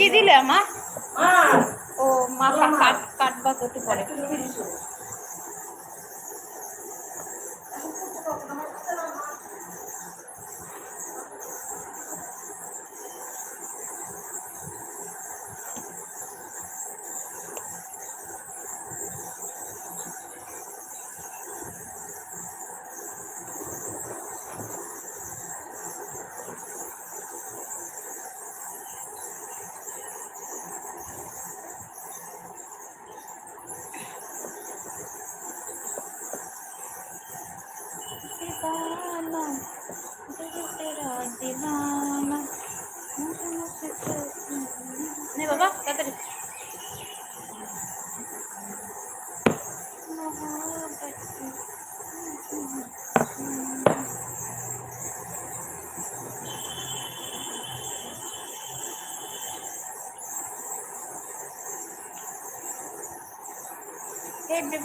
কি দিলে মা ও মা কা- কাট কাটবা তো একটু পরে।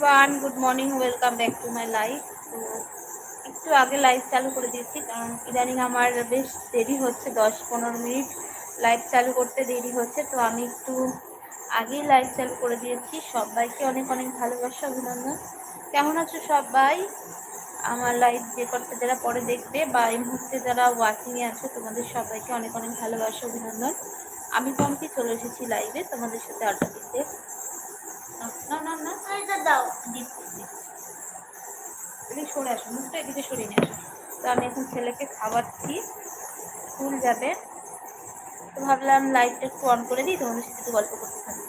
Everyone good morning welcome back to my life তো একটু আগে লাইভ চালু করে দিয়েছি, কারণ ইদানিং আমার বেশ দেরি হচ্ছে, দশ পনেরো মিনিট লাইভ চালু করতে দেরি হচ্ছে। তো আমি একটু আগেই লাইভ চালু করে দিয়েছি। সবাইকে অনেক অনেক ভালোবাসা, অভিনন্দন। কেমন আছো সবাই? আমার লাইভ যে করতে যারা পরে দেখবে বা এই মুহূর্তে যারা ওয়াচিংয়ে আছে, তোমাদের সবাইকে অনেক অনেক ভালোবাসা, অভিনন্দন। আমি কমকে চলে এসেছি লাইভে তোমাদের সাথে আড্ডা দিতে। না না না। এটা দাও এদিকে সরে আসো, মুখটা এদিকে সরিয়ে নিয়ে আসো। তো আমি এখন ছেলেকে খাওয়াচ্ছি, স্কুল যাবে। তো ভাবলাম লাইটটা একটু অন করে দিই, তোমাদের সাথে গল্প করতে থাকি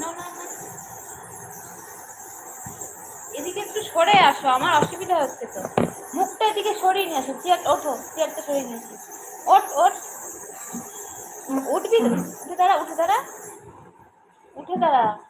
না না না এদিকে একটু সরে আসো, আমার অসুবিধা হচ্ছে তো। মুখটা এদিকে সরিয়ে নিয়ে আসো, চেয়ার, ওঠো, চেয়ারটা সরিয়ে নিয়ে আসো। ওঠ ওঠ। উঠবি? উঠে দাঁড়া উঠে দাঁড়া। উঠে দাঁড়া।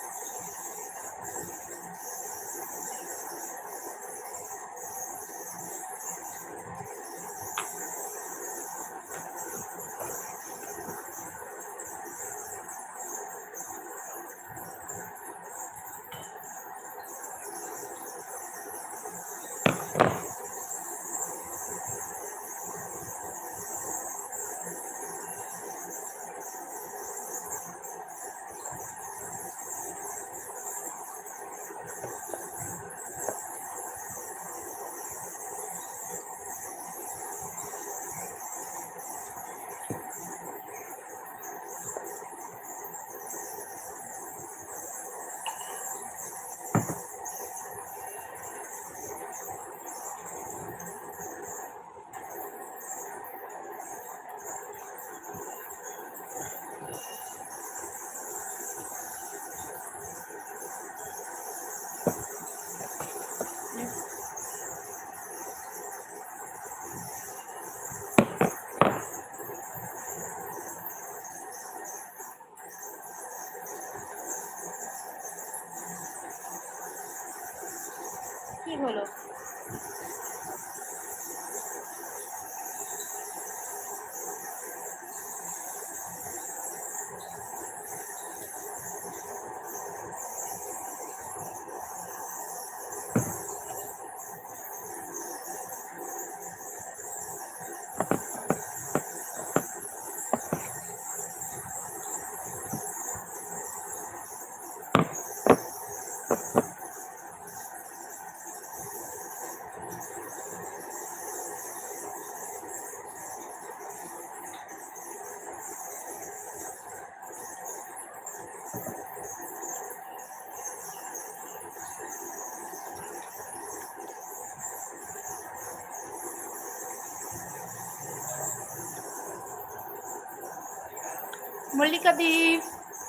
মল্লিকা দি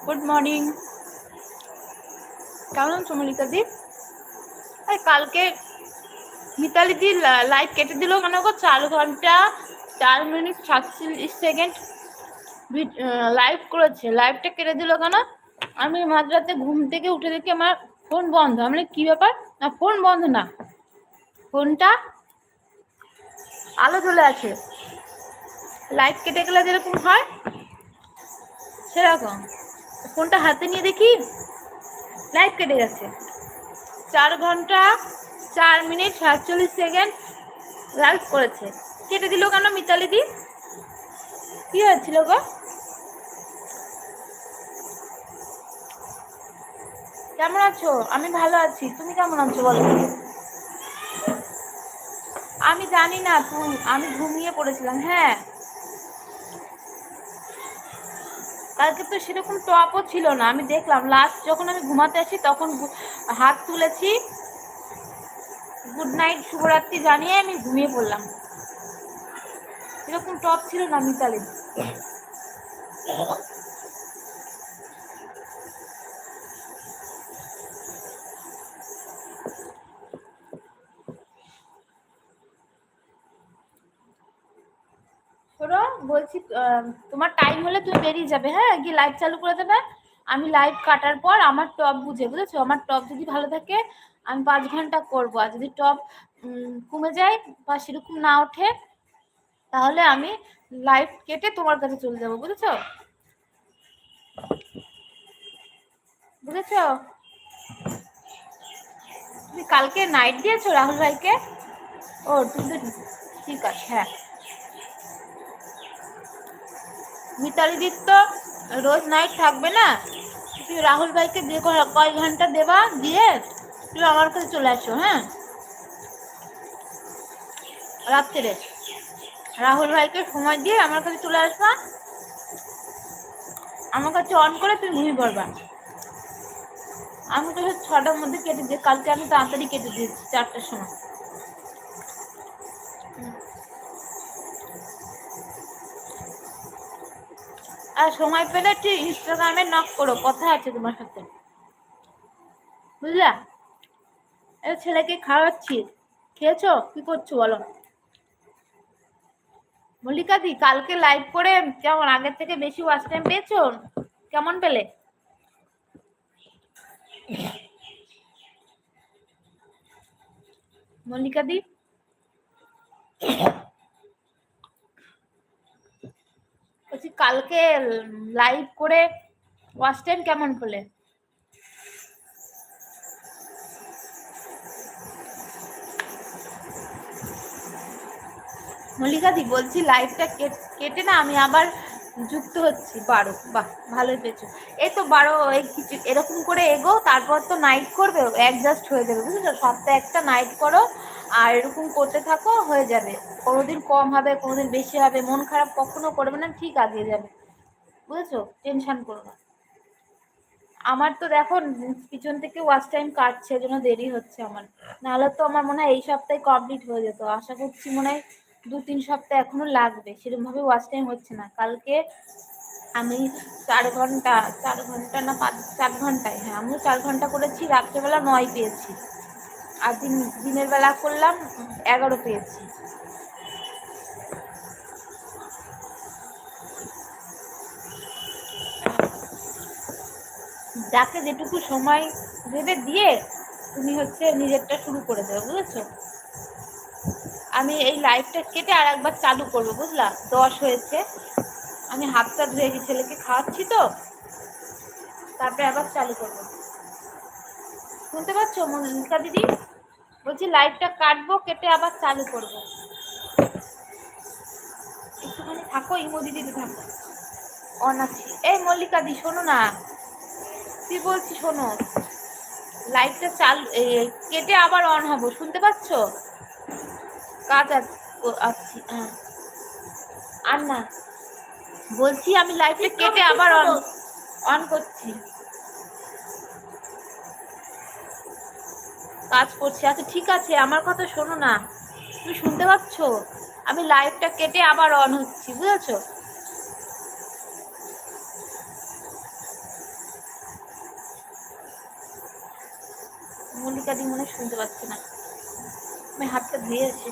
গুড মর্নিং কেমন আছো মল্লিকা দি? এই কালকে মিতালি দি লাইভ কেটে দিল কেন গো চার ঘণ্টা, চার মিনিট সাতচল্লিশ সেকেন্ড লাইভ করেছে। লাইভটা কেটে দিল কেন? আমি মাঝরাতে ঘুম থেকে উঠে দেখি আমার ফোন বন্ধ। আমি কি ব্যাপার? না ফোন বন্ধ না। ফোনটা আলো চলে আছে। লাইট কেটে গেলে যেরকম হয় সেরকম। ফোনটা হাতে নিয়ে দেখি লাইট কেটে গেছে। চার ঘণ্টা চার মিনিট সাতচল্লিশ সেকেন্ড লাইভ করেছে কেটে দিল কেন মিতালি দি? কি হয়েছিল গো? কেমন আছো? আমি ভালো আছি। তুমি কেমন আছো বলো? আমি জানি না, তুমি আমি ঘুমিয়ে পড়েছিলাম হ্যাঁ। কালকে তো সেরকম টপও ছিল না। আমি দেখলাম লাস্ট যখন আমি ঘুমাতে আসি তখন হাত তুলেছি। গুড নাইট শুভরাত্রি জানিয়ে আমি ঘুমিয়ে পড়লাম। এরকম টপ ছিল না মিতালি শোনো বলছি আহ, তোমার টাইম হলে তুমি বেরিয়ে যাবে হ্যাঁ? গিয়ে লাইভ চালু করে দেবে। আমি লাইভ কাটার পর আমার টপ বুঝে, বুঝেছ? আমার টপ যদি ভালো থাকে, আমি পাঁচ ঘণ্টা করব। আর যদি টপ কমে যায় বা সেরকম না ওঠে, তাহলে আমি লাইভ কেটে তোমার কাছে চলে যাব, বুঝেছ? বুঝেছ? তুমি কালকে নাইট দিয়েছ রাহুল ভাইকে? ও, তুমি ঠিক আছে হ্যাঁ। মিতালি দির তো রোজ নাইট থাকবে না? তুই রাহুল ভাইকে দিয়ে ক- কয় ঘণ্টা দেবা দিয়ে তুই আমার কাছে চলে আসো হ্যাঁ? রাত্রে। রাহুল ভাইকে সময় দিয়ে আমার কাছে চলে আসবা। আমার কাছে অন করে তুমি ঘুমিয়ে পড়বা। আমি তো ছটার মধ্যে কেটে দিই কালকে আমি তাড়াতাড়ি কেটে দিয়েছি, চারটার সময়। আর সময় পেলে একটু ইনস্টাগ্রামে নক করো, কথা আছে তোমার সাথে। বুঝলা? এই ছেলেকে খাওয়াচ্ছি। খেয়েছো? কি করছ বলো? মল্লিকা দি, কালকে লাইভ করে কেমন, আগের থেকে বেশি ওয়াচ টাইম পেয়েছ? কেমন পেলে? মল্লিকা দি বলছি, কালকে লাইভ করে ওয়াচ টাইম কেমন পেলে মল্লিকা দি বলছি লাইভটা কেটে না, আমি আবার যুক্ত হচ্ছি, বারো। বাহ, ভালোই পেয়েছ। এই তো বারো, এই কিছু এরকম করে এগো, তারপর তো নাইট করবে অ্যাডজাস্ট হয়ে যাবে, বুঝেছ? সপ্তাহে একটা নাইট করো আর এরকম করতে থাকো, হয়ে যাবে। কোনোদিন কম হবে, কোনোদিন বেশি হবে, মন খারাপ কখনো করবে না, ঠিক আগিয়ে যাবে। বুঝেছ? টেনশন করো না। আমার তো দেখো, পিছন থেকে ওয়াচ টাইম কাটছে জন্য দেরি হচ্ছে আমার। নাহলে তো আমার মনে হয় এই সপ্তাহে কমপ্লিট হয়ে যেত। আশা করছি মনে হয় দু তিন সপ্তাহ এখনও লাগবে। সেরকম ভাবে ওয়াচ টাইম হচ্ছে না। কালকে আমি চার ঘণ্টা চার ঘণ্টা না পাঁচ, চার ঘন্টায় হ্যাঁ আমিও চার ঘণ্টা করেছি, রাত্রেবেলা নয় পেয়েছি। আর দিন দিনের বেলা করলাম, এগারো পেয়েছি। যাকে যেটুকু সময় ভেবে দিয়ে তুমি হচ্ছে নিজেরটা শুরু করে দেবে, বুঝেছ? আমি এই লাইফটা কেটে আর একবার চালু করব, বুঝলা? দশ হয়েছে, আমি হাতটা ধুয়ে গেছি ছেলেকে খাওয়াচ্ছি তো, তারপরে আবার চালু করব। শুনতে পাচ্ছ মনিকা দিদি? বলছি লাইভটা কাটবো কেটে আবার চালু করব। একটুখানি থাকো ইমো দিদি থাকো অন আছি। এই মল্লিকা দি শোনো না। তুই বলছি শোনো। লাইটটা চাল কেটে আবার অন হব শুনতে পাচ্ছ? কাজ আছে হ্যাঁ। আর না বলছি আমি লাইটটা কেটে আবার অন অন করছি। কাজ করছি। আচ্ছা ঠিক আছে, আমার কথা শোনো না। তুমি শুনতে পাচ্ছ? আমি লাইফটা কেটে আবার অন হচ্ছি, বুঝেছ? মল্লিকাদি মনে শুনতে পাচ্ছি না। আমি হাতটা ধুয়েছি